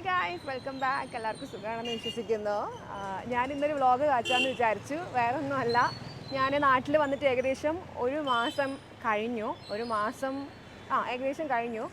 Hi guys welcome back എല്ലാവർക്കും സുഖമാണെന്ന് വിശ്വസിക്കുന്നു. ഞാൻ ഇന്നൊരു വ്ളോഗ് കാച്ചാന്ന് വിചാരിച്ചു. വേറെ ഒന്നുമല്ല ഞാൻ നാട്ടിൽ വന്നിട്ട് ഏകദേശം ഒരു മാസം കഴിഞ്ഞു. ഒരു മാസം ആ ഏകദേശം കഴിഞ്ഞു.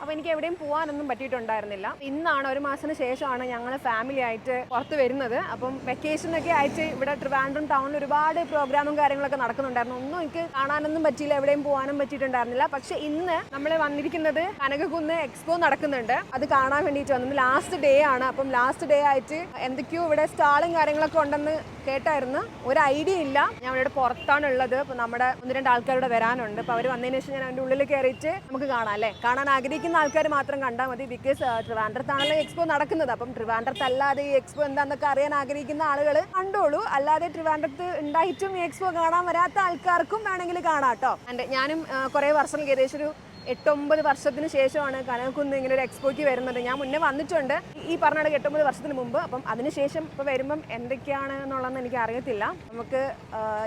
അപ്പോൾ എനിക്ക് എവിടെയും പോകാനൊന്നും പറ്റിയിട്ടുണ്ടായിരുന്നില്ല. ഇന്നാണ് ഒരു മാസത്തിന് ശേഷമാണ് ഞങ്ങൾ ഫാമിലി ആയിട്ട് പുറത്ത് വരുന്നത്. അപ്പം വെക്കേഷനൊക്കെ ആയിട്ട് ഇവിടെ ട്രിവാൻഡ്രം ടൗണിൽ ഒരുപാട് പ്രോഗ്രാമും കാര്യങ്ങളൊക്കെ നടക്കുന്നുണ്ടായിരുന്നു. ഒന്നും എനിക്ക് കാണാനൊന്നും പറ്റിയില്ല എവിടെയും പോകാനും പറ്റിയിട്ടുണ്ടായിരുന്നില്ല. പക്ഷേ ഇന്ന് നമ്മൾ വന്നിരിക്കുന്നത് കനകക്കുന്ന് എക്സ്പോ നടക്കുന്നുണ്ട്. അത് കാണാൻ വേണ്ടിയിട്ട് വന്നത് ലാസ്റ്റ് ഡേ ആണ്. അപ്പം ലാസ്റ്റ് ഡേ ആയിട്ട് എന്തൊക്കെയോ ഇവിടെ സ്റ്റാളും കാര്യങ്ങളൊക്കെ ഉണ്ടെന്ന് കേട്ടായിരുന്നു. ഒരു ഐഡിയ ഇല്ല. ഞാൻ ഇവിടെ പുറത്താണ് ഉള്ളത് അപ്പം നമ്മുടെ ഒന്ന് രണ്ട് ആൾക്കാരുടെ വരാനുണ്ട്. അപ്പോൾ അവർ വന്നതിന് ശേഷം ഞാൻ അതിന്റെ ഉള്ളിൽ കയറിയിട്ട് നമുക്ക് കാണാം അല്ലേ? കാണാൻ ആഗ്രഹിക്കുന്ന ആൾക്കാർ മാത്രം കണ്ടാൽ മതി. ബിക്കോസ് ട്രിവാൻഡ്രത്താണല്ലോ എക്സ്പോ നടക്കുന്നത്. അപ്പം ട്രിവാൻഡ്രത്തല്ലാതെ ഈ എക്സ്പോ എന്താണെന്നൊക്കെ അറിയാൻ ആഗ്രഹിക്കുന്ന ആളുകൾ കണ്ടോളൂ. അല്ലാതെ ട്രിവാൻഡ്രത്ത് ഉണ്ടായിട്ടും ഈ എക്സ്പോ കാണാൻ വരാത്ത ആൾക്കാർക്കും വേണമെങ്കിൽ കാണാം കേട്ടോ. ഞാനും കുറേ വർഷം ഏകദേശം ഒരു എട്ടൊമ്പത് വർഷത്തിന് ശേഷമാണ് കനകക്കുന്ന് ഇങ്ങനെ ഒരു എക്സ്പോയ്ക്ക് വരുന്നത്. ഞാൻ മുന്നേ വന്നിട്ടുണ്ട്. ഈ പറഞ്ഞ എട്ടൊമ്പത് വർഷത്തിന് മുമ്പ്. അപ്പം അതിനുശേഷം ഇപ്പോൾ വരുമ്പം എന്തൊക്കെയാണ് എന്നുള്ളതെന്ന് എനിക്ക് അറിയത്തില്ല. നമുക്ക്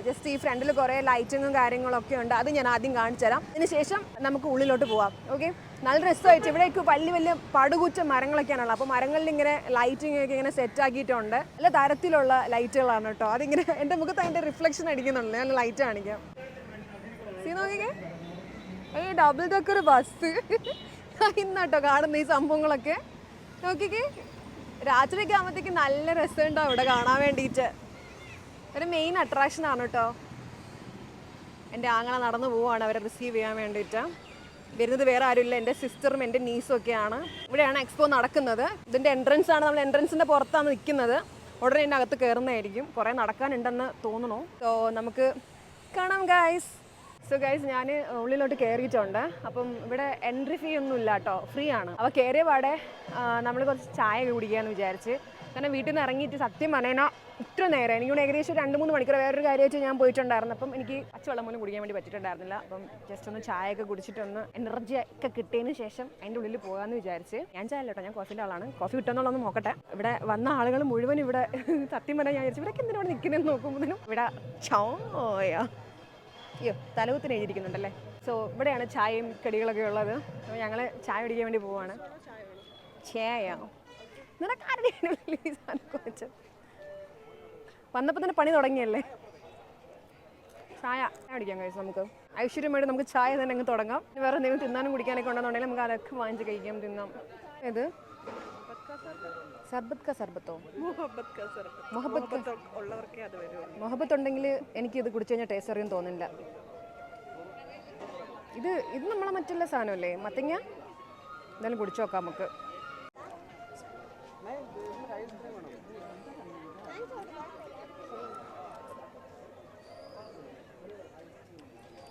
ജസ്റ്റ് ഈ ഫ്രണ്ടിൽ കുറേ ലൈറ്റിങ്ങും കാര്യങ്ങളൊക്കെ ഉണ്ട്. അത് ഞാൻ ആദ്യം കാണിച്ചു തരാം. അതിനുശേഷം നമുക്ക് ഉള്ളിലോട്ട് പോവാം. ഓക്കെ നല്ല രസമായിട്ട് ഇവിടേക്ക് വലിയ വലിയ പടുകൂറ്റ മരങ്ങളൊക്കെയാണുള്ളത്. അപ്പോൾ മരങ്ങളിൽ ഇങ്ങനെ ലൈറ്റിംഗ് ഒക്കെ ഇങ്ങനെ സെറ്റ് ആക്കിയിട്ടുണ്ട്. നല്ല തരത്തിലുള്ള ലൈറ്റുകളാണ് കേട്ടോ. അതിങ്ങനെ എന്റെ മുഖത്ത് അതിന്റെ റിഫ്ലക്ഷൻ അടിക്കുന്നുണ്ട്. ഞാൻ ലൈറ്റ് കാണിക്കാം. സീ നോക്കിക്കേ. ഈ ഡബിൾ ഡക്കർ ബസ് ഇന്നാട്ടോ കാണുന്ന ഈ സംഭവങ്ങളൊക്കെ. നോക്കിക്കേ. രാത്രിയൊക്കെ ആകുമ്പോഴത്തേക്ക് നല്ല രസമുണ്ടാവും ഇവിടെ കാണാൻ വേണ്ടിയിട്ട്. ഒരു മെയിൻ അട്രാക്ഷൻ ആണ് കേട്ടോ. എന്റെ ആങ്ങള നടന്നു പോവാണ് അവരെ റിസീവ് ചെയ്യാൻ വേണ്ടിയിട്ട്. വരുന്നത് വേറെ ആരുമില്ല. എന്റെ സിസ്റ്ററും എന്റെ നീസും ഒക്കെയാണ്. ഇവിടെയാണ് എക്സ്പോ നടക്കുന്നത്. ഇതിന്റെ എൻട്രൻസ് ആണ് നമ്മൾ എൻട്രൻസിന്റെ പുറത്താണ് നിൽക്കുന്നത്. ഉടനെ എന്റെ അകത്ത് കയറുന്നതായിരിക്കും. കുറേ നടക്കാനുണ്ടെന്ന് തോന്നുന്നു. സോ നമുക്ക് കാണാം ഗായ്സ് സോ ഗൈസ് ഞാൻ ഉള്ളിലോട്ട് കയറിയിട്ടുണ്ട് അപ്പം ഇവിടെ എൻട്രി ഫീ ഒന്നും ഇല്ല കേട്ടോ ഫ്രീ ആണ്. അപ്പോൾ കയറിയ പാടെ നമ്മൾ കുറച്ച് ചായ കുടിക്കുകയെന്ന് വിചാരിച്ച്. കാരണം വീട്ടിൽ നിന്ന് ഇറങ്ങിയിട്ട് സത്യം പറഞ്ഞാൽ ഇത്ര നേരം എനിക്കൂടെ ഏകദേശം രണ്ട് മൂന്ന് മണിക്കൂർ വേറൊരു കാര്യമായിട്ട് ഞാൻ പോയിട്ടുണ്ടായിരുന്നു. അപ്പം എനിക്ക് അച്ചുവെള്ളം പോലും കുടിക്കാൻ വേണ്ടി പറ്റിയിട്ടുണ്ടായിരുന്നില്ല. അപ്പം ജസ്റ്റ് ഒന്ന് ചായ ഒക്കെ കുടിച്ചിട്ടൊന്ന് എനർജി ഒക്കെ കിട്ടിയതിന് ശേഷം അതിന്റെ ഉള്ളിൽ പോകാമെന്ന് വിചാരിച്ച്. ഞാൻ ചായ കേട്ടോ ഞാൻ കോഫിന്റെ ആളാണ്. കോഫി കിട്ടുമെന്നുള്ളതൊന്ന് നോക്കട്ടെ. ഇവിടെ വന്ന ആളുകൾ മുഴുവൻ ഇവിടെ സത്യം പറഞ്ഞാൽ ഞാൻ വിചാരിച്ചു ഇവിടെ എന്തിനാണ് നിൽക്കുന്നതെന്ന് നോക്കുമ്പോഴത്തേനും ഇവിടെ ചോയ. അയ്യോ തലകുത്തിന് എഴുതിയിരിക്കുന്നുണ്ടല്ലേ? സോ ഇവിടെയാണ് ചായയും കടികളൊക്കെ ഉള്ളത്. അപ്പോൾ ഞങ്ങൾ ചായ കുടിക്കാൻ വേണ്ടി പോവാണ്. ചായ നിനക്കാരുടെ വെച്ച് വന്നപ്പോൾ തന്നെ പണി തുടങ്ങിയല്ലേ? ചായ കുടിക്കാൻ കഴിച്ചു നമുക്ക്. ഐശ്വര്യമായിട്ട് നമുക്ക് ചായ തന്നെ അങ്ങ് തുടങ്ങാം. വേറെ എന്തെങ്കിലും തിന്നാനും കുടിക്കാനൊക്കെ ഉണ്ടെന്നുണ്ടെങ്കിൽ നമുക്ക് അതൊക്കെ വാങ്ങിച്ച് കഴിക്കാം തിന്നാം. ഏത് സർബത്ത് കാ സർബത്തോ? മൊഹബത്ത് ഉണ്ടെങ്കിൽ എനിക്ക് ഇത് കുടിച്ചു കഴിഞ്ഞാൽ ടേസ്റ്റ് അറിയാൻ തോന്നില്ല. ഇത് ഇത് നമ്മളെ മറ്റുള്ള സാധനമല്ലേ? മത്തങ്ങ? എന്തായാലും കുടിച്ചു നോക്കാം നമുക്ക്.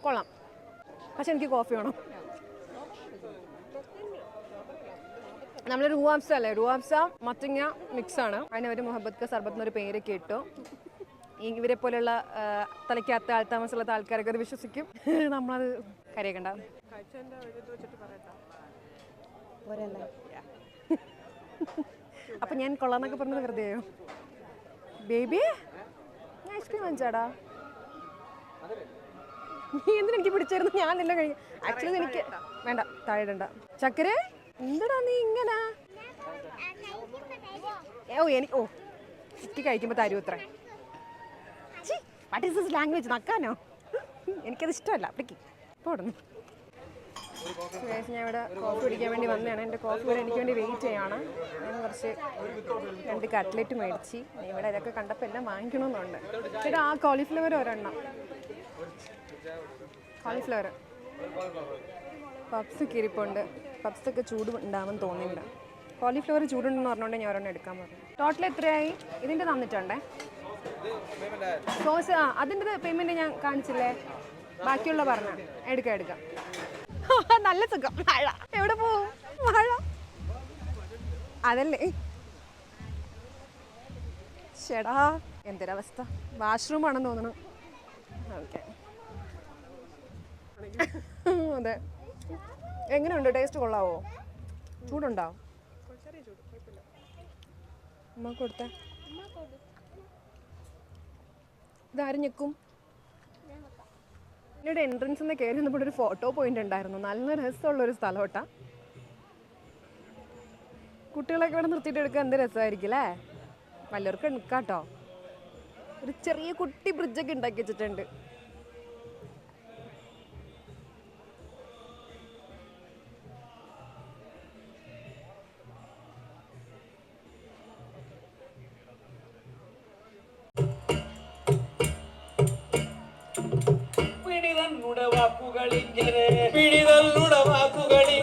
കൊള്ളാം. പക്ഷെ എനിക്ക് കോഫി വേണം. നമ്മൾ റൂവാംസ അല്ലേ? റൂവാംസ മത്തങ്ങ മിക്സ് ആണ് അതിന് ഒരു മുഹബത്ത് ക സർബത്ത് എന്നൊരു പേരൊക്കെ ഇട്ടു. ഈ ഇവരെ പോലെയുള്ള തലയ്ക്കകത്ത് ആൾത്താമസമുള്ള ആൾക്കാരൊക്കെ അത് വിശ്വസിക്കും. നമ്മളത് കരയക്കണ്ട അപ്പൊ ഞാൻ കൊള്ളാന്നൊക്കെ പറഞ്ഞത് വെറുതെയോ ബേബി ഞാൻ ഐസ്ക്രീം വാങ്ങിച്ചാടാ? നീ എന്തിനെനിക്ക് പിടിച്ചായിരുന്നു നിന്നെ കഴിഞ്ഞു ആക്ച്വലി എനിക്ക് വേണ്ട താഴെ ചക്കര? എന്താടാ നീ ഇങ്ങനെ? ഓ എനിക്ക് ഓ ചിറ്റി കഴിക്കുമ്പോൾ തരൂ അത്ര വാട്ട് ഇസ് ദിസ് ലാംഗ്വേജ് നക്കാനോ? എനിക്കത് ഇഷ്ടമല്ല. അപ്പിക്ക് പോടുന്നു ഞാൻ ഇവിടെ കോഫി കുടിക്കാൻ വേണ്ടി വന്നതാണ്. എന്റെ കോഫി ഇവിടെ എനിക്ക് വേണ്ടി വെയിറ്റ് ചെയ്യാണ്. ഞാൻ കുറച്ച് രണ്ട് കട്ട്ലറ്റ് മേടിച്ച്. ഇവിടെ ഇതൊക്കെ കണ്ടപ്പോൾ എല്ലാം വാങ്ങിക്കണമെന്നുണ്ട്. ചേട്ടാ ആ കോളിഫ്ലവർ ഒരെണ്ണം. Cauliflower puffs കീറിപ്പോണ്ട്. പപ്സൊക്കെ ചൂട് ഉണ്ടാവും തോന്നിയില്ല. കോളിഫ്ലവർ ചൂടുണ്ടെന്ന് പറഞ്ഞുകൊണ്ട് ഞാൻ ഒരെണ്ണം എടുക്കാൻ പറഞ്ഞു. ടോട്ടൽ എത്രയായി? ഇതിന്റെ തന്നിട്ടുണ്ടേ? സോസ് ആ അതിന്റെ പേയ്മെന്റ് ഞാൻ കാണിച്ചില്ലേ? ബാക്കിയുള്ള പറഞ്ഞ. എടുക്കാം എടുക്കാം. നല്ല സുഖം. മഴ. എവിടെ പോവും? മഴ. അതല്ലേ? ചേടാ എന്തൊരവസ്ഥ. വാഷ്റൂം ആണെന്ന് തോന്നുന്നു ഓക്കെ അതെ. എങ്ങനെയുണ്ട്? ടേസ്റ്റ് കൊള്ളാവോ? ചൂടുണ്ടോ? അമ്മ കൊടുത്തേ. ഇതാരും ഞെക്കും? പിന്നീട് എൻട്രൻസ് നിന്ന് കയറി നിന്നപ്പോൾ ഒരു ഫോട്ടോ പോയിന്റ് ഉണ്ടായിരുന്നു. നല്ല രസമുള്ള ഒരു സ്ഥലം കേട്ടാ കുട്ടികളൊക്കെ ഇവിടെ നിർത്തിയിട്ട് എടുക്കാൻ എന്ത് രസമായിരിക്കും അല്ലേ? വല്ലവർക്കും എടുക്കാട്ടോ. ഒരു ചെറിയ കുട്ടി ബ്രിഡ്ജൊക്കെ ഉണ്ടാക്കി വെച്ചിട്ടുണ്ട്. ಪಿಡಿದಲ್ಲುಡ ಮಾತುಗಳಿ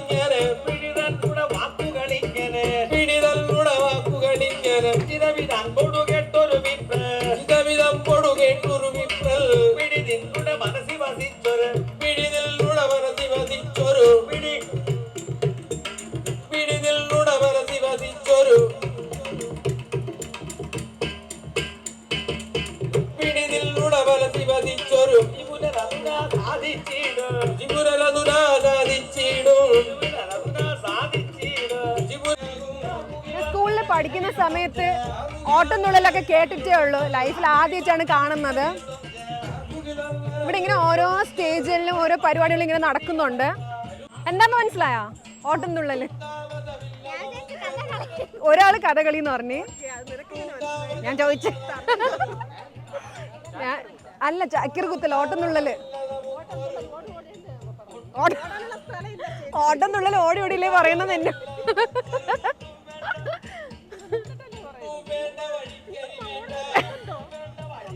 ഓട്ടംതുള്ളലൊക്കെ കേട്ടിട്ടേ ഉള്ളൂ ലൈഫിൽ ആദ്യമായിട്ടാണ് കാണുന്നത് ഇവിടെ ഇങ്ങനെ ഓരോ സ്റ്റേജിലും ഓരോ പരിപാടികളും ഇങ്ങനെ നടക്കുന്നുണ്ട് എന്താന്ന് മനസ്സിലായോ ഓട്ടംതുള്ളൽ ഒരാൾ കഥകളി എന്ന് പറഞ്ഞു ഞാൻ ചോദിച്ചു അല്ല ചക്കിർ ഓട്ടംതുള്ളൽ ഓട്ടംതുള്ളൽ ഓടി ഓടിയില്ലേ പറയുന്നത് എന്നെ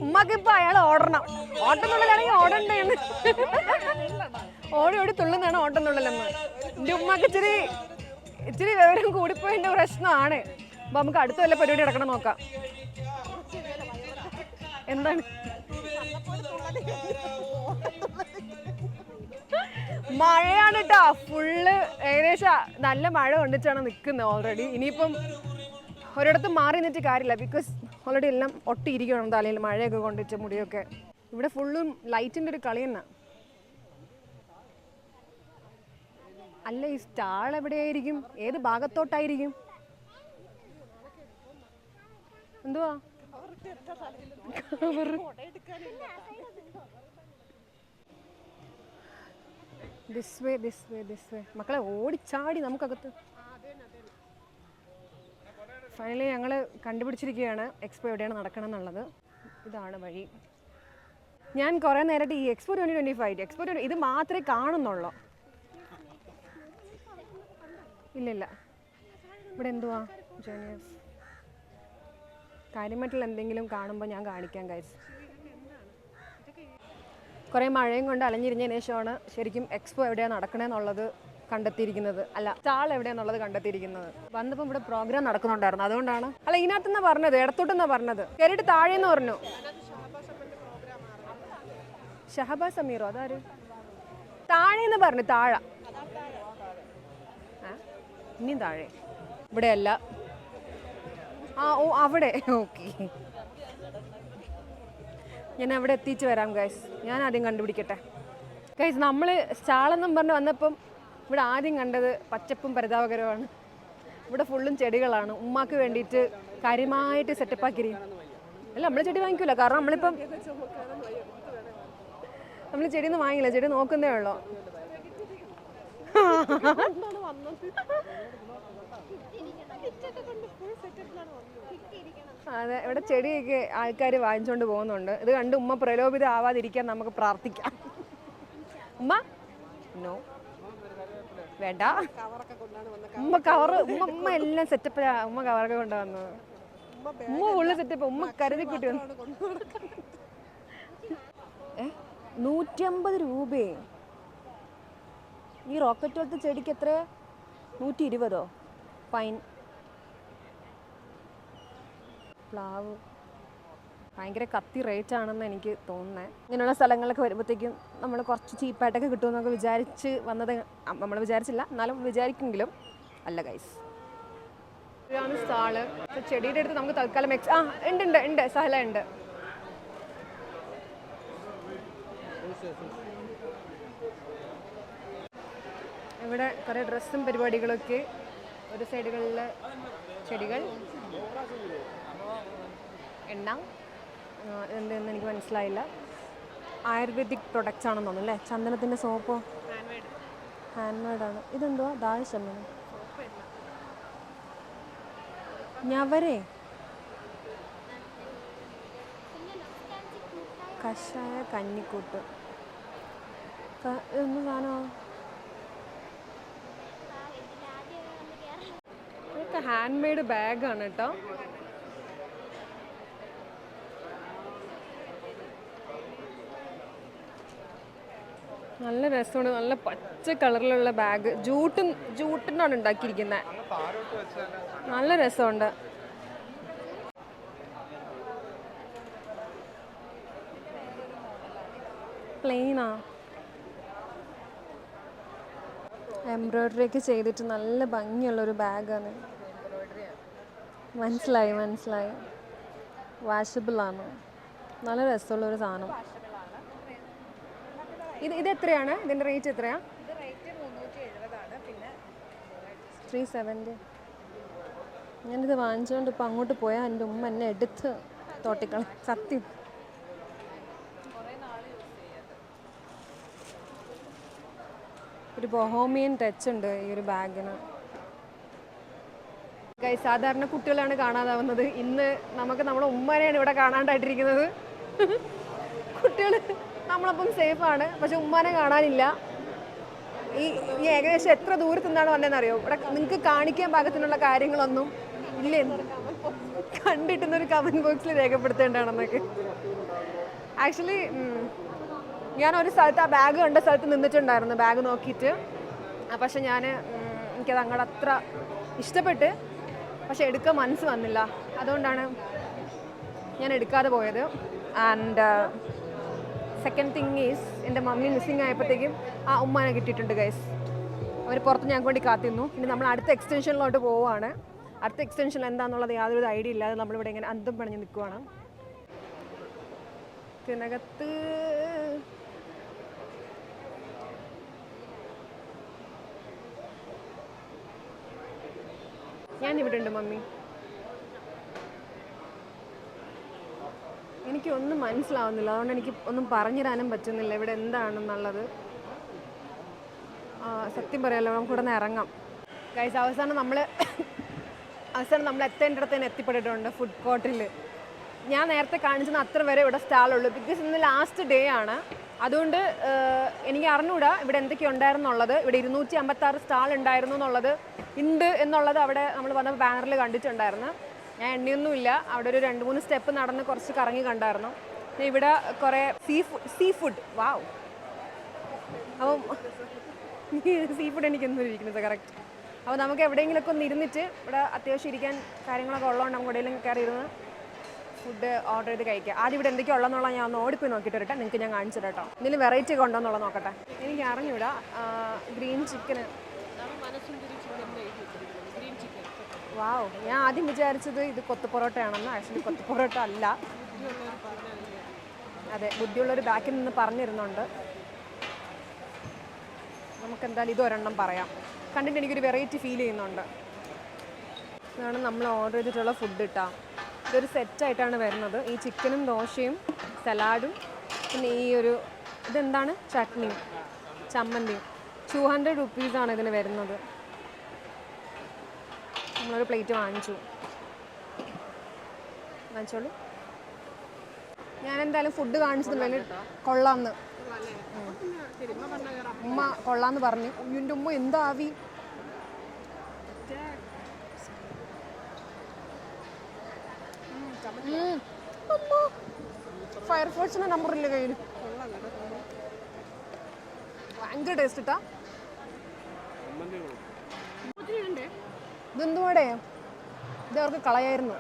ഉമ്മക്ക് ഇപ്പൊ അയാൾ ഓടണം. ഓട്ടന്നുള്ളിലാണെങ്കിൽ ഓടണ്ടേന്ന്. ഓടി ഓടി തുള്ളുന്നതാണ് ഓട്ടന്നുള്ളിലെന്ന് എന്റെ ഉമ്മക്ക് ഇച്ചിരി ഇച്ചിരി വിവരം കൂടിപ്പോയിന്റെ പ്രശ്നമാണ്. അപ്പൊ നമുക്ക് അടുത്ത വല്ല പരിപാടി നടക്കണം നോക്കാം. എന്താണ്? മഴയാണ് കേട്ടോ ഫുള്ള് ഏകദേശം നല്ല മഴ കൊണ്ടിട്ടാണ് നിൽക്കുന്നത് ഓൾറെഡി ഇനിയിപ്പം ഒരിടത്തും മാറി നിന്നിട്ട് കാര്യമില്ല. ബിക്കോസ് ഓൾറെഡി എല്ലാം ഒട്ടിയിരിക്കണം തലയിൽ മഴയൊക്കെ കൊണ്ടിട്ട് മുടിയൊക്കെ. ഇവിടെ ഫുള്ളും ലൈറ്റിന്റെ ഒരു കളി തന്നെ. അല്ല ഈ സ്റ്റാൾ എവിടെയായിരിക്കും? ഏത് ഭാഗത്തോട്ടായിരിക്കും? എന്തുവാ. This way this way this way മക്കളെ ഓടിച്ചാടി നമുക്കകത്ത്. ഫൈനലി ഞങ്ങൾ കണ്ടുപിടിച്ചിരിക്കുകയാണ് എക്സ്പോ എവിടെയാണ് നടക്കണം എന്നുള്ളത്. ഇതാണ് വഴി. ഞാൻ കുറേ നേരമായിട്ട് ഈ expo twenty twenty five expo twenty ഇത് മാത്രമേ കാണുന്നുള്ളൂ. ഇല്ലില്ല. ഇവിടെ എന്തുവാ? ജൂനിയേഴ്സ് കാര്യമായിട്ടുള്ള എന്തെങ്കിലും കാണുമ്പോൾ ഞാൻ കാണിക്കാൻ ഗൈസ് കുറേ മഴയും കൊണ്ട് അലഞ്ഞിരിഞ്ഞതിന് ശേഷമാണ് ശരിക്കും എക്സ്പോ എവിടെയാണ് നടക്കണേന്നുള്ളത് കണ്ടെത്തിയിരിക്കുന്നത്? അല്ല സ്റ്റാൾ എവിടെയാന്നുള്ളത് കണ്ടെത്തിയിരിക്കുന്നത്? വന്നപ്പോൾ ഇവിടെ പ്രോഗ്രാം നടക്കുന്നുണ്ടായിരുന്നു. അതുകൊണ്ടാണ്. അല്ല ഇതിനകത്തുനിന്ന് പറഞ്ഞത്? ഇടത്തോട്ടെന്നാ പറഞ്ഞത്? കയറിയിട്ട് താഴേന്ന് പറഞ്ഞു. ഷഹബാസ് അമീറോ അതാര്? താഴെന്ന് പറഞ്ഞു താഴ? ഇനിയും താഴെ. ഇവിടെയല്ല. ആ ഓ അവിടെ. ഓക്കെ. ഞാൻ അവിടെ എത്തിച്ചു വരാം ഗൈസ് ഞാൻ ആദ്യം കണ്ടുപിടിക്കട്ടെ. ഗൈസ് നമ്മൾ സ്റ്റാളെന്നും പറഞ്ഞ് വന്നപ്പം ഇവിടെ ആദ്യം കണ്ടത് പച്ചപ്പും പരിതാപകരമാണ് ഇവിടെ ഫുള്ളും ചെടികളാണ്. ഉമ്മാക്ക് വേണ്ടിയിട്ട് കാര്യമായിട്ട് സെറ്റപ്പ് ആക്കിരി അല്ല നമ്മൾ ചെടി വാങ്ങിക്കൂല. കാരണം നമ്മളിപ്പം നമ്മൾ ചെടി ഒന്നും വാങ്ങില്ല ചെടി നോക്കുന്നേ ഉള്ളൂ? അതെ ഇവിടെ ചെടിയൊക്കെ ആൾക്കാർ വാങ്ങിച്ചുകൊണ്ട് പോകുന്നുണ്ട്. ഇത് കണ്ട് ഉമ്മ പ്രലോഭിത ആവാതിരിക്കാൻ നമുക്ക് പ്രാർത്ഥിക്കാം. ഉമ്മ? നോ വേണ്ട. ഉമ്മ കവർ ഉമ്മ ഉമ്മ എല്ലാം സെറ്റപ്പ് ഉമ്മ കവറൊക്കെ കൊണ്ടുവന്നത് ഉമ്മ ഉള്ള സെറ്റപ്പ് ഉമ്മ കരുതി കൂട്ടി നൂറ്റമ്പത് രൂപയെ ഈ റോക്കറ്റ് പോലത്തെ ചെടിക്ക് എത്ര നൂറ്റി ഇരുപതോ പൈൻ പ്ലാവ്. ഭയങ്കര കത്തി റേറ്റ് ആണെന്ന് എനിക്ക് തോന്നുന്നത് ഇങ്ങനെയുള്ള സ്ഥലങ്ങളൊക്കെ വരുമ്പോഴത്തേക്കും നമ്മൾ കുറച്ച് ചീപ്പായിട്ടൊക്കെ കിട്ടുമെന്നൊക്കെ വിചാരിച്ച് വന്നത് നമ്മൾ വിചാരിച്ചില്ല. എന്നാലും വിചാരിക്കെങ്കിലും അല്ല ഗൈസ് ഇതാണ് ചെടിയുടെ അടുത്ത് നമുക്ക് തൽക്കാലം എക്സ് ആ ഉണ്ട് ഉണ്ട് ഉണ്ട്. സഹല ഉണ്ട്. ഇവിടെ കുറേ ഡ്രസ്സും പരിപാടികളൊക്കെ ഒരു സൈഡുകളിൽ ചെടികൾ. എണ്ണ. എന്തെന്ന് എനിക്ക് മനസ്സിലായില്ല. ആയുർവേദിക് പ്രൊഡക്റ്റ്സ് ആണെന്ന് തോന്നുന്നു അല്ലേ? ചന്ദനത്തിന്റെ സോപ്പോ ഹാൻഡ് മെയ്ഡാണ് ഇതെന്തുവാ? ദാഴ്ചമ്മ ഞവരേ? കഷായ കഞ്ഞിക്കൂട്ട്. ഇതൊന്നും സാധനമോ? ഇതൊക്കെ ഹാൻഡ് മെയ്ഡ് ബാഗാണ് കേട്ടോ. നല്ല രസമാണ്. നല്ല പച്ച കളറിലുള്ള ബാഗ് ജൂട്ട് ജൂട്ടിനാണ് ഉണ്ടാക്കിയിരിക്കുന്നത് നല്ല രസമുണ്ട്. പ്ലെയിനാ എംബ്രോയ്ഡറി ഒക്കെ ചെയ്തിട്ട് നല്ല ഭംഗിയുള്ളൊരു ബാഗാണ് മനസ്സിലായി മനസ്സിലായി. വാഷബിളാണ് നല്ല രസമുള്ളൊരു സാധനം. ഇത് ഇത് എത്രയാണ്? ഇതിന്റെ റേറ്റ് എത്രയാണ് ത്രീ സെവന്റി ഞാനിത് വാങ്ങിച്ചുകൊണ്ട് ഇപ്പം അങ്ങോട്ട് പോയാൽ എന്റെ ഉമ്മ എന്നെ എടുത്ത് തോട്ടിക്കണം സത്യം. ഒരു ബൊഹോമിയൻ ടച്ച് ഉണ്ട് ഈ ഒരു ബാഗിന് സാധാരണ കുട്ടികളാണ് കാണാതാവുന്നത്. ഇന്ന് നമുക്ക് നമ്മുടെ ഉമ്മനെയാണ് ഇവിടെ കാണാണ്ടായിട്ടിരിക്കുന്നത്. കുട്ടികൾ നമ്മളപ്പം സേഫാണ് പക്ഷെ ഉമ്മാനെ കാണാനില്ല. ഈ ഈ ഏകദേശം എത്ര ദൂരത്തു നിന്നാണ് വന്നതെന്നറിയോ? ഇവിടെ നിങ്ങൾക്ക് കാണിക്കാൻ പാകത്തിനുള്ള കാര്യങ്ങളൊന്നും ഇല്ലേ? കണ്ടിട്ടുന്നൊരു കമന്റ് ബോക്സിൽ രേഖപ്പെടുത്തേണ്ടതാണെന്നൊക്കെ. ആക്ച്വലി ഞാൻ ഒരു സ്ഥലത്ത് ആ ബാഗ് കണ്ട സ്ഥലത്ത് നിന്നിട്ടുണ്ടായിരുന്നു. ബാഗ് നോക്കിയിട്ട്. പക്ഷെ ഞാൻ എനിക്കത് അങ്ങോട്ട് അത്ര ഇഷ്ടപ്പെട്ട് പക്ഷെ എടുക്കാൻ മനസ്സ് വന്നില്ല. അതുകൊണ്ടാണ് ഞാൻ എടുക്കാതെ പോയത്. ആൻഡ് സെക്കൻഡ് തിങ് ഈസ് എന്റെ മമ്മി മിസ്സിങ് ആയപ്പോഴത്തേക്കും ആ ഉമ്മാനെ കിട്ടിയിട്ടുണ്ട് ഗൈസ് അവർ പുറത്ത് ഞങ്ങൾക്ക് വേണ്ടി കാത്തിരുന്നു. ഇനി നമ്മൾ അടുത്ത എക്സ്റ്റൻഷനിലോട്ട് പോവുകയാണ്. അടുത്ത എക്സ്റ്റൻഷൻ എന്താണെന്നുള്ളത് യാതൊരു ഐഡിയ ഇല്ലാതെ നമ്മളിവിടെ ഇങ്ങനെ അന്തം പണിഞ്ഞ് നിൽക്കുവാണ്. ഇതിനകത്ത് ഞാനിവിടെ ഉണ്ട് മമ്മി. എനിക്ക് ഒന്നും മനസ്സിലാവുന്നില്ല. അതുകൊണ്ട് എനിക്ക് ഒന്നും പറഞ്ഞു തരാനും പറ്റുന്നില്ല ഇവിടെ എന്താണെന്നുള്ളത്. സത്യം പറയാലോ നമുക്ക് ഇവിടെ നിന്ന് ഇറങ്ങാം. ഗൈസ് അവസാനം നമ്മൾ അവസാനം നമ്മൾ എത്തേണ്ടിടത്ത് തന്നെ എത്തിപ്പെട്ടിട്ടുണ്ട് ഫുഡ് കോർട്ടിൽ ഞാൻ നേരത്തെ കാണിച്ചത് അത്ര വരെ ഇവിടെ സ്റ്റാളുള്ളൂ ബിക്കോസ് ഇന്ന് ലാസ്റ്റ് ഡേ ആണ്. അതുകൊണ്ട് എനിക്ക് അറിഞ്ഞൂടാ ഇവിടെ എന്തൊക്കെ ഉണ്ടായിരുന്നുള്ളത്. ഇവിടെ ഇരുന്നൂറ്റി അമ്പത്താറ് സ്റ്റാൾ ഉണ്ടായിരുന്നു എന്നുള്ളത്. ഉണ്ട് എന്നുള്ളത് അവിടെ നമ്മൾ വന്ന ബാനറിൽ കണ്ടിട്ടുണ്ടായിരുന്നു. ഞാൻ എണ്ണിയൊന്നുമില്ല. അവിടെ ഒരു രണ്ട് മൂന്ന് സ്റ്റെപ്പ് നടന്ന് കുറച്ച് കറങ്ങി കണ്ടായിരുന്നു. ഇവിടെ കുറേ sea food sea food wow അപ്പം സീ ഫുഡ് എനിക്ക് എന്നും ഇരിക്കുന്നത് കറക്റ്റ് അപ്പോൾ നമുക്ക് എവിടെയെങ്കിലുമൊക്കെ ഒന്ന് ഇരുന്നിട്ട് ഇവിടെ അത്യാവശ്യം ഇരിക്കാൻ കാര്യങ്ങളൊക്കെ ഉള്ളതുകൊണ്ട് നമുക്ക് എവിടെയെങ്കിലും കയറി ഇരുന്ന് ഫുഡ് ഓർഡർ ചെയ്ത് കഴിക്കുക ആദ്യം ഇവിടെ എന്തൊക്കെയാ ഉള്ളതെന്നുള്ള ഞാൻ ഒന്ന് ഓടിപ്പോയി നോക്കിയിട്ട് വരട്ടെ. നിങ്ങൾക്ക് ഞാൻ കാണിച്ചു തരട്ടോ ഇതിൽ വെറൈറ്റി ഒക്കെ ഉണ്ടോ എന്നുള്ളത് നോക്കട്ടെ. എനിക്ക് അറിഞ്ഞൂടാ ഗ്രീൻ ചിക്കന് വാവ്. ഞാൻ ആദ്യം വിചാരിച്ചത് ഇത് കൊത്തു പൊറോട്ടയാണെന്ന്. ആക്ച്വലി കൊത്തു പൊറോട്ട അല്ല. അതെ ബുദ്ധിയുള്ളൊരു ബാക്കിൽ നിന്ന് പറഞ്ഞിരുന്നുണ്ട്. നമുക്ക് എന്തായാലും ഇത് ഒരെണ്ണം പറയാം. കണ്ടിട്ട് എനിക്കൊരു വെറൈറ്റി ഫീൽ ചെയ്യുന്നുണ്ട്. ഇതാണ് നമ്മൾ ഓർഡർ ചെയ്തിട്ടുള്ള ഫുഡ് ഇട്ടാ ഇതൊരു സെറ്റായിട്ടാണ് വരുന്നത്. ഈ ചിക്കനും ദോശയും സലാഡും പിന്നെ ഈ ഒരു ഇതെന്താണ്? ചട്നിയും ചമ്മന്തിയും. ടു ഹൺഡ്രഡ് റുപ്പീസാണ് ഇതിന് വരുന്നത്. നമ്മളൊരു പ്ലേറ്റ് വാങ്ങിച്ചു. വാങ്ങിച്ചോളൂ. ഞാൻ എന്തായാലും ഫുഡ് കാണിച്ചതില്ല കൊള്ളാന്ന്. ഉമ്മ കൊള്ളാന്ന് പറഞ്ഞു. എന്റെ ഉമ്മ എന്താ ആവി ഫയർഫോഴ്സിന്റെ നമ്പർ ഇല്ല കയ്യിൽ ഭയങ്കര ടേസ്റ്റ് ഇട്ടാ ഇതെന്തുവാടേ? ഇത് അവർക്ക് കളയായിരുന്നു.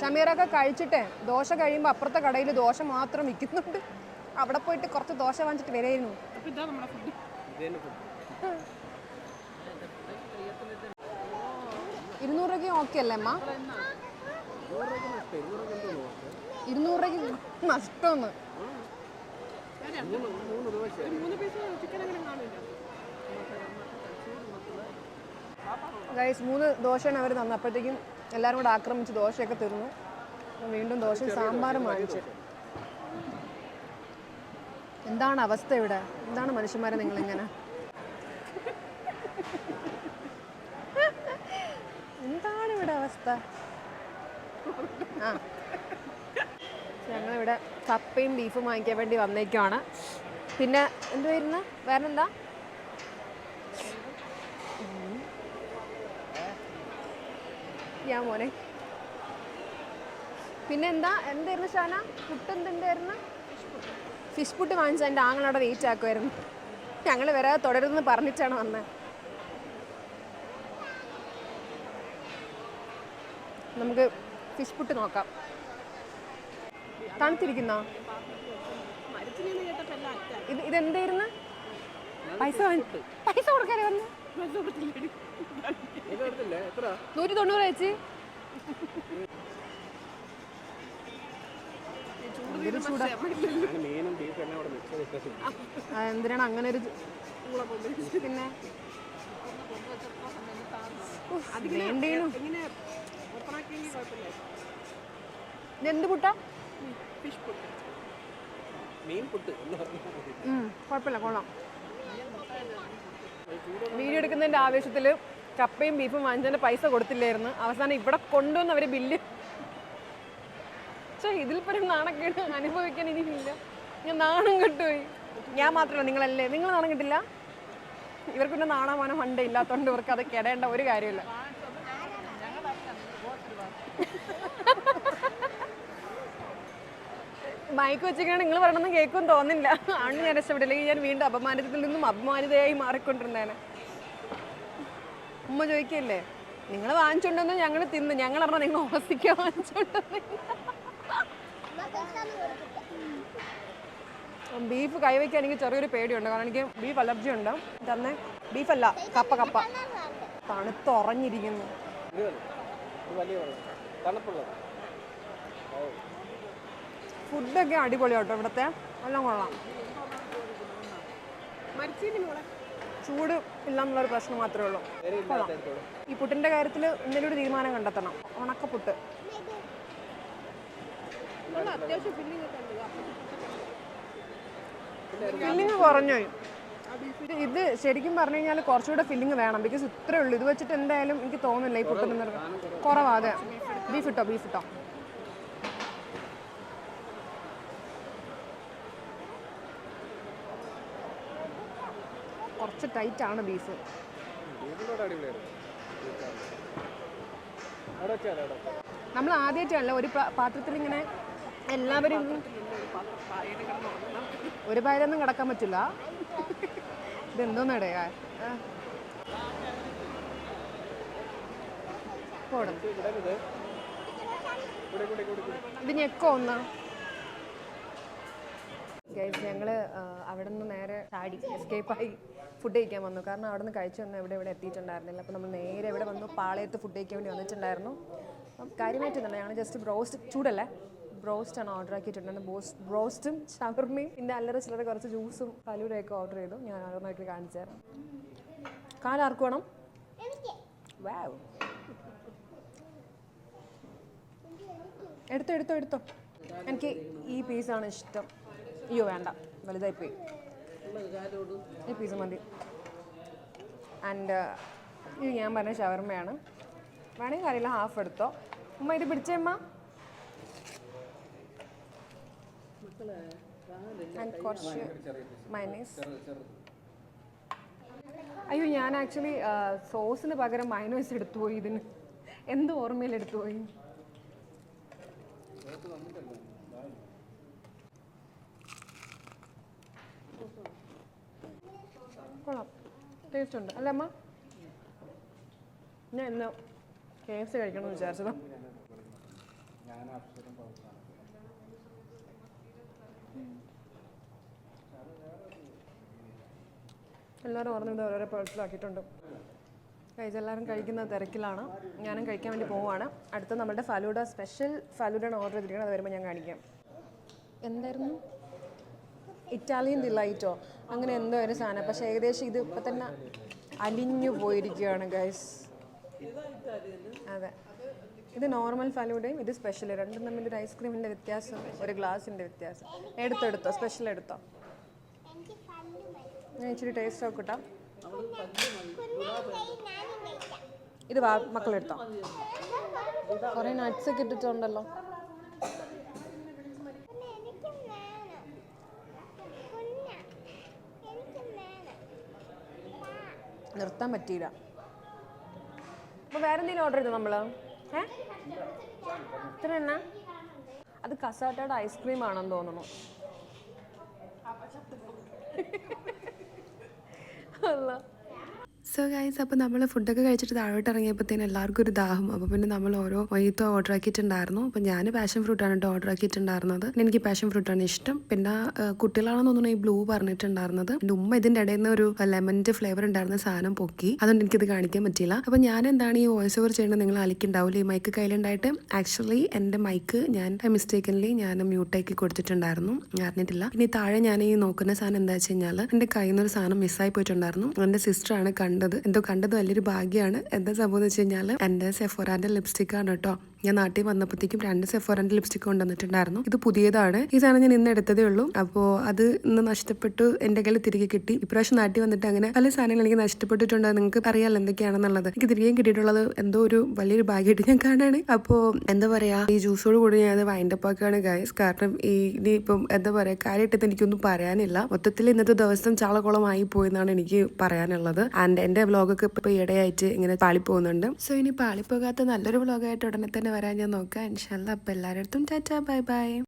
ഷമീറൊക്കെ കഴിച്ചിട്ടേ ദോശ കഴിയുമ്പോൾ അപ്പുറത്തെ കടയിൽ ദോശ മാത്രം വിൽക്കുന്നുണ്ട്. അവിടെ പോയിട്ട് കുറച്ച് ദോശ വാങ്ങിച്ചിട്ട് വരായിരുന്നു. ഇരുന്നൂറ് രൂപയ്ക്ക് ഓക്കെ അല്ലേ അമ്മ? ഇരുന്നൂറ് രൂപയ്ക്ക് നഷ്ടമെന്ന് മൂന്ന് മൂന്ന് ചിക്കൻ അങ്ങനെ ഗൈസ് മൂന്ന് ദോശയാണ് അവർ തന്നപ്പോഴത്തേക്കും എല്ലാവരും കൂടെ ആക്രമിച്ച് ദോശയൊക്കെ തീർന്നു വീണ്ടും ദോശയും സാമ്പാറും വാങ്ങിച്ചു. എന്താണ് അവസ്ഥ ഇവിടെ? എന്താണ് മനുഷ്യന്മാരെ നിങ്ങളിങ്ങനെ? എന്താണ് ഇവിടെ അവസ്ഥ? ആ. ഞങ്ങളിവിടെ കപ്പയും ബീഫും വാങ്ങിക്കാൻ വേണ്ടി വന്നേക്കുവാണ്. പിന്നെ എന്തുവായിരുന്നു വേറെ എന്താ ഞാൻ മോനെ. പിന്നെ എന്താ? എന്തായിരുന്നു ഷാന? പുട്ട് എന്തെന്തായിരുന്നു ഫിഷ് പുട്ട് വാങ്ങിച്ച എന്റെ ആങ്ങളവിടെ വെയിറ്റ് ആക്കുമായിരുന്നു ഞങ്ങൾ വരാതെ തുടരുമെന്ന് പറഞ്ഞിട്ടാണ് വന്നത് നമുക്ക് ഫിഷ് പുട്ട് നോക്കാം. തണുത്തിരിക്കുന്നോ? ഇത് ഇതെന്തായിരുന്നു? പൈസ പൈസ കൊടുക്കാനേ വന്നു? നൂറ്റി തൊണ്ണൂറ് ചേച്ചി എന്തിനാണ് അങ്ങനെ ഒരു പിന്നെ? എന്ത് പുട്ടാ? ഫിഷ് പുട്ട് മീൻ പുട്ട് എന്ന് കുഴപ്പമില്ല കൊള്ളാം. വീഡിയോ എടുക്കുന്നതിന്റെ ആവേശത്തിൽ കപ്പയും ബീഫും വാങ്ങിച്ചതിന്റെ പൈസ കൊടുത്തില്ലായിരുന്നു. അവസാനം ഇവിടെ കൊണ്ടുവന്ന് അവർ ബില്ല് പക്ഷേ ഇതിൽ പരം നാണക്കേട് അനുഭവിക്കാൻ ഇനിയില്ല. ഞാൻ നാണം കെട്ടുപോയി. ഞാൻ മാത്രമല്ല നിങ്ങളല്ലേ? നിങ്ങൾ നാണം കിട്ടില്ല? ഇവർക്കൊന്നും നാണമാനം ഫണ്ട് ഇല്ലാത്തതുകൊണ്ട് ഇവർക്ക് അത് കെടേണ്ട ഒരു കാര്യമില്ല. മയക്ക് വെച്ചിങ്ങനെ നിങ്ങൾ പറയണമെന്ന് കേൾക്കും തോന്നില്ല ആണ് ഞാൻ രക്ഷപ്പെട്ടില്ലെങ്കിൽ ഞാൻ വീണ്ടും അപമാനത്തിൽ നിന്നും അപമാനിതയായി മാറിക്കൊണ്ടിരുന്നേനെ. ഉമ്മ ചോദിക്കല്ലേ നിങ്ങൾ വാങ്ങിച്ചുണ്ടെന്ന് ഞങ്ങൾ തിന്ന്. ഞങ്ങൾ പറഞ്ഞാൽ നിങ്ങൾ ഓസിക്ക വാങ്ങിച്ചോണ്ടെന്ന് ബീഫ് കൈവയ്ക്കാൻ എനിക്ക് ചെറിയൊരു പേടിയുണ്ട്. കാരണം എനിക്ക് ബീഫ് അലർജി ഉണ്ട്. തന്നെ ബീഫല്ല കപ്പ കപ്പ. തണുത്തുറഞ്ഞിരിക്കുന്നു തണുപ്പുള്ളത്. ഫുഡൊക്കെ അടിപൊളിയാട്ടോ ഇവിടുത്തെ. എല്ലാം കൊള്ളാം. ചൂട് ഇല്ല എന്നുള്ളൊരു പ്രശ്നം മാത്രമേ ഉള്ളൂ. കൊള്ളാം. ഈ പുട്ടിന്റെ കാര്യത്തിൽ എന്തെങ്കിലും ഒരു തീരുമാനം കണ്ടെത്തണം. ഉണക്കപ്പുട്ട് ഫില്ലിങ് കുറഞ്ഞു ഇത് ശരിക്കും പറഞ്ഞു കഴിഞ്ഞാൽ കുറച്ചുകൂടെ ഫില്ലിങ് വേണം. ബിക്കോസ് ഇത്രേ ഉള്ളൂ. ഇത് വെച്ചിട്ട് എന്തായാലും എനിക്ക് തോന്നുന്നില്ല ഈ പുട്ട് നിന്ന് കുറവാ. അതെ. ബീഫ് ഇട്ടോ? ബീഫ് ഇട്ടോ? കുറച്ച് ടൈറ്റ് ആണ് ബീഫ് നമ്മൾ ആദ്യമായിട്ടല്ല ഒരു പാത്രത്തിൽ ഇങ്ങനെ എല്ലാവരും ഒരു പായലൊന്നും കിടക്കാൻ പറ്റില്ല. കൂടെ ഇത് ഞെക്കോ ഒന്ന്. ഗൈസ് ഞങ്ങൾ അവിടെ നിന്ന് നേരെ ചാടി എസ്കേപ്പായി ഫുഡ് കഴിക്കാൻ വന്നു. കാരണം അവിടെ നിന്ന് കഴിച്ചൊന്നും എവിടെ ഇവിടെ എത്തിയിട്ടുണ്ടായിരുന്നില്ല. അപ്പോൾ നമ്മൾ നേരെ ഇവിടെ വന്നു പാളയത്ത് ഫുഡ് കഴിക്കാൻ വേണ്ടി വന്നിട്ടുണ്ടായിരുന്നു. അപ്പം കാര്യമായിട്ടൊന്നുമില്ല ഞങ്ങൾ ജസ്റ്റ് ബ്രോസ്റ്റ് ചൂടല്ലേ? ബ്രോസ്റ്റ് ആണ് ഓർഡർ ആക്കിയിട്ടുണ്ടായിരുന്നു ബോസ് ബ്രോസ്റ്റും ഷവർമയും പിന്നെ അല്ലറ ചില്ലറ കുറച്ച് ജ്യൂസും ഫലൂടയൊക്കെ ഓർഡർ ചെയ്തു. ഞാൻ ഓരോന്നായിട്ട് കാണിച്ചു തരാം. കാലാർക്ക് വേണം? വാവ് എടുത്തോ എടുത്തോ എടുത്തോ. എനിക്ക് ഈ പീസാണ് ഇഷ്ടം. അയ്യോ വേണ്ട. വലുതായി പോയി ഈ പീസ് മതി. ആൻഡ് ഇത് ഞാൻ പറഞ്ഞ ഷവർമ്മയാണ് വേണമെങ്കിൽ കറിയില്ല ഹാഫ് എടുത്തോ. ഉമ്മ ഇത് പിടിച്ചേ അമ്മ ആൻഡ് കുറച്ച് മൈനീസ് അയ്യോ ഞാൻ ആക്ച്വലി സോസിന് പകരം മൈനോസ് എടുത്തു പോയി ഇതിന്. എന്ത് ഓർമ്മയിൽ എടുത്തു പോയി കൊള്ളാം. ടേസ്റ്റ് ഉണ്ട്. അല്ല അമ്മ? ഞാൻ ഇന്ന് കെ എഫ് സി കഴിക്കണമെന്ന് വിചാരിച്ചത്. എല്ലാവരും ഓർമ്മ ഓരോരോ പേഴ്സിലാക്കിയിട്ടുണ്ട് കഴിച്ച് എല്ലാവരും കഴിക്കുന്ന തിരക്കിലാണ്. ഞാനും കഴിക്കാൻ വേണ്ടി പോവുകയാണ്. അടുത്ത നമ്മുടെ ഫലൂഡ സ്പെഷ്യൽ ഫലൂഡാണ് ഓർഡർ ചെയ്തിരിക്കുന്നത്. അത് വരുമ്പോൾ ഞാൻ കാണിക്കാം. എന്തായിരുന്നു? ഇറ്റാലിയൻ ഡിലൈറ്റോ അങ്ങനെ എന്തോ ഒരു സാധനം. പക്ഷേ ഏകദേശം ഇത് ഇപ്പം തന്നെ അലിഞ്ഞു പോയിരിക്കുകയാണ് ഗൈസ് അതെ. ഇത് നോർമൽ ഫലൂഡയും ഇത് സ്പെഷ്യൽ രണ്ടും തമ്മിൽ ഒരു ഐസ്ക്രീമിന്റെ വ്യത്യാസം ഒരു ഗ്ലാസിന്റെ വ്യത്യാസം. എടുത്തെടുത്തോ എടുത്തോ. സ്പെഷ്യൽ എടുത്തോ. ഞാൻ ഇച്ചിരി ടേസ്റ്റ് നോക്കട്ടാ ഇത് മക്കളെടുത്തോ. കുറേ നട്ട്സ് ഒക്കെ ഇട്ടിട്ടുണ്ടല്ലോ എനിക്കും വേണം കുഞ്ഞ എനിക്കും വേണം നിർത്താൻ പറ്റിയില്ല. അപ്പോൾ വേറെ എന്തെങ്കിലും ഓർഡർ ചെയ്തോ നമ്മൾ ഏ? ഇത്ര എണ്ണ? അത് കസാട്ടയുടെ ഐസ്ക്രീം ആണെന്ന് തോന്നുന്നു. അല്ല സോ ഗൈസ് അപ്പോൾ നമ്മൾ ഫുഡൊക്കെ കഴിച്ചിട്ട് താഴോട്ട് ഇറങ്ങിയപ്പോഴത്തേന് എല്ലാവർക്കും ഒരു ദാഹം. അപ്പോൾ പിന്നെ നമ്മൾ ഓരോ വൈകിട്ടോ ഓർഡർ ആക്കിയിട്ടുണ്ടായിരുന്നു. അപ്പോൾ ഞാൻ പാഷൻ ഫ്രൂട്ടാണ് കേട്ടോ ഓർഡർ ആക്കിയിട്ടുണ്ടായിരുന്നത്. എനിക്ക് പാഷൻ ഫ്രൂട്ടാണ് ഇഷ്ടം. പിന്നെ കുട്ടികളാണെന്ന് തോന്നുന്നു ഈ ബ്ലൂ പറഞ്ഞിട്ടുണ്ടായിരുന്നത്. എന്റെ ഉമ്മ ഇതിന്റെ ഇടയിൽ നിന്ന് ഒരു ലെമന്റെ ഫ്ലേവർ ഉണ്ടായിരുന്ന സാധനം പൊക്കി. അതുകൊണ്ട് എനിക്കിത് കാണിക്കാൻ പറ്റിയില്ല. അപ്പോൾ ഞാൻ എന്താണ് ഈ വോയിസ് ഓവർ ചെയ്യുന്നത് നിങ്ങൾ അലിക്കുണ്ടാവില്ല ഈ മൈക്ക് കയ്യിലുണ്ടായിട്ട് ആക്ച്വലി എന്റെ മൈക്ക് ഞാൻ മിസ്റ്റേക്കൻലി ഞാൻ മ്യൂട്ടാക്കി കൊടുത്തിട്ടുണ്ടായിരുന്നു. അറിഞ്ഞിട്ടില്ല. ഇനി താഴെ ഞാൻ ഈ നോക്കുന്ന സാധനം എന്താ വെച്ച് കഴിഞ്ഞാൽ എന്റെ കയ്യിൽ നിന്ന് ഒരു സാധനം മിസ്സായി പോയിട്ടുണ്ടായിരുന്നു. എന്റെ സിസ്റ്ററാണ് കണ്ടത്. എന്തോ കണ്ടത് വലിയൊരു ഭാഗ്യമാണ് എന്താ സംഭവം എന്ന് വെച്ച് കഴിഞ്ഞാൽ എന്റെ സെഫോറാന്റെ ലിപ്സ്റ്റിക് ആണ് കേട്ടോ. ഞാൻ നാട്ടിൽ വന്നപ്പോഴത്തേക്കും രണ്ട് സെഫോറന്റ് ലിപ്സ്റ്റിക് കൊണ്ടുവന്നിട്ടുണ്ടായിരുന്നു. ഇത് പുതിയതാണ്. ഈ സാധനം ഞാൻ ഇന്ന് എടുത്തതേ ഉള്ളൂ. അപ്പോൾ അത് ഇന്ന് നഷ്ടപ്പെട്ടു എന്റെ കയ്യിൽ തിരികെ കിട്ടി. ഇപ്രാവശ്യം നാട്ടിൽ വന്നിട്ട് അങ്ങനെ പല സാധനങ്ങൾ എനിക്ക് നഷ്ടപ്പെട്ടിട്ടുണ്ട്. നിങ്ങൾക്ക് അറിയാമല്ലോ എന്തൊക്കെയാണെന്നുള്ളത്. എനിക്ക് തിരികെ കിട്ടിയിട്ടുള്ളത് എന്തോ ഒരു വലിയൊരു ഭാഗ്യമായിട്ട് ഞാൻ കാണാണ്. അപ്പോൾ എന്താ പറയാ ഈ ജ്യൂസോട് കൂടി ഞാൻ അത് ആക്കുകയാണ് ഗൈസ് കാരണം ഈ ഇനി ഇപ്പം എന്താ പറയാ കാര്യമായിട്ട് എനിക്കൊന്നും പറയാനില്ല. മൊത്തത്തിൽ ഇന്നത്തെ ദിവസം ചാളകുളമായി പോയെന്നാണ് എനിക്ക് പറയാനുള്ളത്. ആൻഡ് എന്റെ വ്ളോഗൊക്കെ ഇപ്പോൾ ഈയിടെയായിട്ട് ഇങ്ങനെ പാളിപ്പോകുന്നുണ്ട്. സോ ഇനി പാളിപ്പോകാത്ത നല്ലൊരു വ്ളോഗായിട്ട് ഉടനെ തന്നെ വരാൻ ഞാൻ നോക്കാം ഇൻഷാല്ല അപ്പോൾ എല്ലാവരുടെ അടുത്തും ടാറ്റാ ബൈ ബൈ